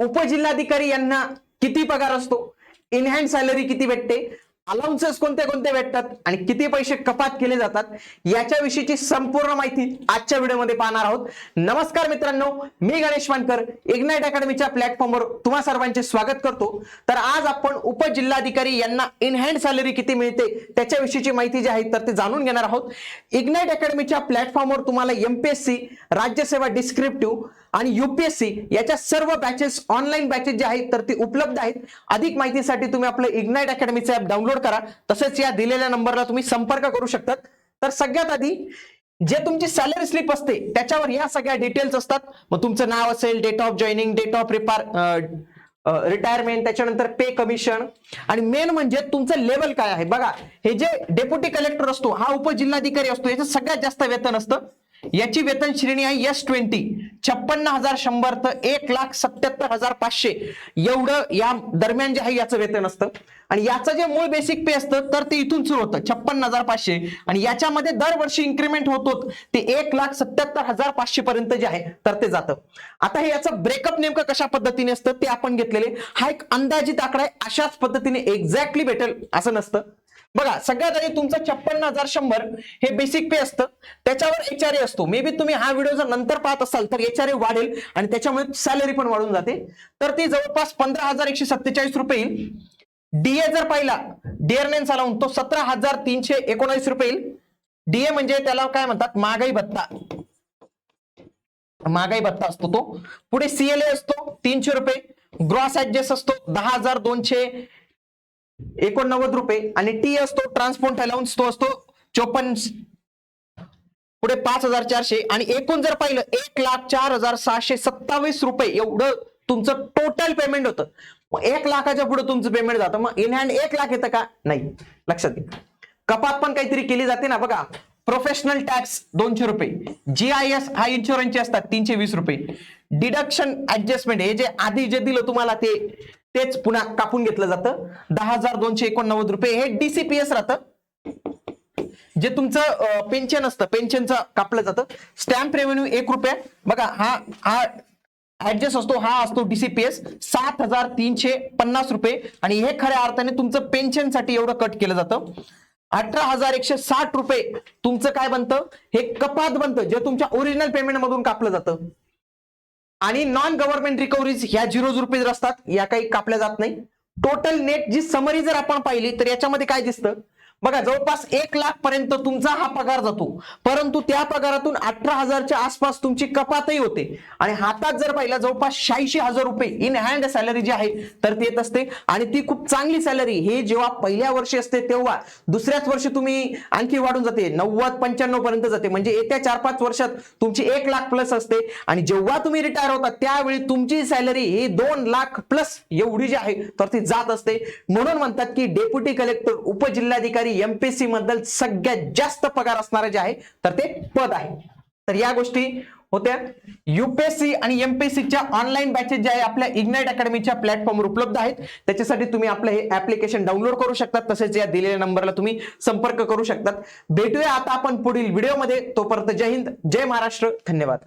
उपजिल्हाधिकारी यांना किती पगार असतो? इनहँड सॅलरी किती भेटते? अलाउन्सेस कोणते कोणते भेटतात आणि किती पैसे कपात केले जातात याच्याविषयीची संपूर्ण माहिती आजच्या व्हिडिओमध्ये पाहणार आहोत. नमस्कार मित्रांनो मी गणेश मानकर इग्नाइट अकॅडमीच्या प्लॅटफॉर्मवर तुम्हा सर्वांचे स्वागत करतो. तर आज आपण उपजिल्हाधिकारी यांना इन हँड सॅलरी किती मिळते त्याच्याविषयीची माहिती जी आहे तर ते जाणून घेणार आहोत. इग्नाइट अकॅडमीच्या प्लॅटफॉर्मवर तुम्हाला एमपीएससी राज्यसेवा डिस्क्रिप्टिव्ह आणि युपीएससी याच्या सर्व बॅचेस ऑनलाईन बॅचेस जे आहेत तर ते उपलब्ध आहेत. अधिक माहितीसाठी तुम्ही आपलं इग्नाइट अकॅडमीचं ऍप डाउनलोड करा. तसेच या दिलेल्या नंबरला तुम्ही संपर्क करू शकतात. तर सगळ्यात आधी जे तुमची सॅलरी स्लिप असते त्याच्यावर या सगळ्या डिटेल्स असतात. मग तुमचं नाव असेल date of joining date of रिपार retirement त्याच्यानंतर पे कमिशन आणि मेन म्हणजे तुमचं लेवल काय आहे. बघा हे जे डेप्युटी कलेक्टर असतो हा उपजिल्हाधिकारी असतो याचं सगळ्यात जास्त वेतन असतं. याची वेतन श्रेणी आहे एस ट्वेंटी छप्पन्न हजार शंभर तर एक लाख सत्याहत्तर हजार पाचशे. एवढं या दरम्यान जे आहे याचं वेतन असतं. आणि याचं जे मूळ बेसिक पे असतं तर ते इथून सुरू होतं. छप्पन्न हजार पाचशे. आणि याच्यामध्ये दरवर्षी इन्क्रीमेंट होतो ते एक लाख सत्याहत्तर हजार पाचशे पर्यंत जे आहे तर ते जातं. आता हे याचं ब्रेकअप नेमकं कशा पद्धतीने असतं ते आपण घेतलेले. हा एक अंदाजित आकडा आहे अशाच पद्धतीने एक्झॅक्टली भेटेल असं नसतं. बघा सगळ्यात आधी तुमचं छप्पन्न हजार शंभर हे बेसिक पे असतं. त्याच्यावर एच आर ए असतो. मे बी तुम्ही हा व्हिडिओ जर नंतर पाहत असाल तर एच आर ए वाढेल आणि त्याच्यामुळे सॅलरी पण वाढून जाते. तर ती जवळपास पंधरा हजार एकशे सत्तेचाळीस रुपये येईल. डीए जर पाहिला डिअरनेन्स अलाउन तो सतरा हजार तीनशे एकोणावीस रुपये येईल. डीए म्हणजे त्याला काय म्हणतात? महागाई भत्ता. महागाई भत्ता असतो तो. पुढे सीएलए असतो तीनशे रुपये. ग्रॉस ऍडजस्ट असतो दहा हजार दोनशे. एकोणनव्वद रुपये. आणि टी असतो ट्रान्सपोर्ट अलाउन्स तो असतो चोपन्न. पुढे पाच हजार चारशे. आणि एकूण जर पाहिलं एक लाख चार हजार सहाशे सत्तावीस रुपये. एवढं तुमचं टोटल पेमेंट होतं. मग एक लाखाच्या पुढे तुमचं पेमेंट जातं. मग इन हँड एक लाख येतं का? नाही. लक्षात घ्या. कपात पण काहीतरी केली जाते ना बघा. प्रोफेशनल टॅक्स दोनशे रुपये. जी आय एस हा इन्शुरन्सचे असतात तीनशे वीस रुपये. डिडक्शन ऍडजस्टमेंट हे जे आधी जे दिलं तुम्हाला ते तेच पुन्हा कापून घेतलं जातं. दहा हजार दोनशे एकोणनव्वद रुपये हे डीसीपीएस राहतं. जे तुमचं पेन्शन असतं. पेन्शनचं कापलं जातं. स्टॅम्प रेव्हेन्यू एक रुपया. बघा हा हा ऍडजस्ट असतो हा असतो डीसीपीएस सात हजार तीनशे पन्नास रुपये. आणि हे खऱ्या अर्थाने तुमचं पेन्शनसाठी एवढं कट केलं जातं. अठरा हजार एकशे साठ रुपये तुमचं काय बनतं? हे कपात बनतं जे तुमच्या ओरिजिनल पेमेंट मधून कापलं जातं. आणि नॉन गव्हर्नमेंट रिकव्हरीज ह्या झिरो रुपीज असतात या काही कापल्या जात नाही. टोटल नेट जी समरी जर आपण पाहिली तर याच्यामध्ये काय दिसतं? बघा जवळपास एक लाख पर्यंत तुमचा हा पगार जातो. परंतु त्या पगारातून अठरा हजारच्या आसपास तुमची कपातही होते. आणि हातात जर पाहिलं जवळपास शहाऐंशी हजार रुपये. इन हँड सॅलरी जी आहे तर ती येत असते. आणि ती खूप चांगली सॅलरी हे जेव्हा पहिल्या वर्षी असते तेव्हा दुसऱ्याच वर्षी तुम्ही आणखी वाढून जाते. नव्वद पंच्याण्णव पर्यंत जाते. म्हणजे येत्या चार पाच वर्षात तुमची एक लाख प्लस असते. आणि जेव्हा तुम्ही रिटायर होता त्यावेळी तुमची सॅलरी ही दोन लाख प्लस एवढी जी आहे तर ती जात असते. म्हणून म्हणतात की डेप्युटी कलेक्टर उपजिल्हाधिकारी एमपीसी मधील सगळ्यात जास्त पगार असणारे जे आहे तर ते पद आहे. तर या गोष्टी होत्या. युपीएससी आणि एमपीएससीच्या ऑनलाईन बॅचेस जे आहे आपल्या इग्नाइट अकॅडमीच्या प्लॅटफॉर्मवर उपलब्ध आहेत. त्याच्यासाठी तुम्ही आपलं हे ऍप्लिकेशन डाउनलोड करू शकतात तसेच या दिलेल्या नंबरला तुम्ही संपर्क करू शकतात भेटूया आता आपण पुढील व्हिडिओमध्ये तोपर्यंत जय हिंद जय महाराष्ट्र. धन्यवाद.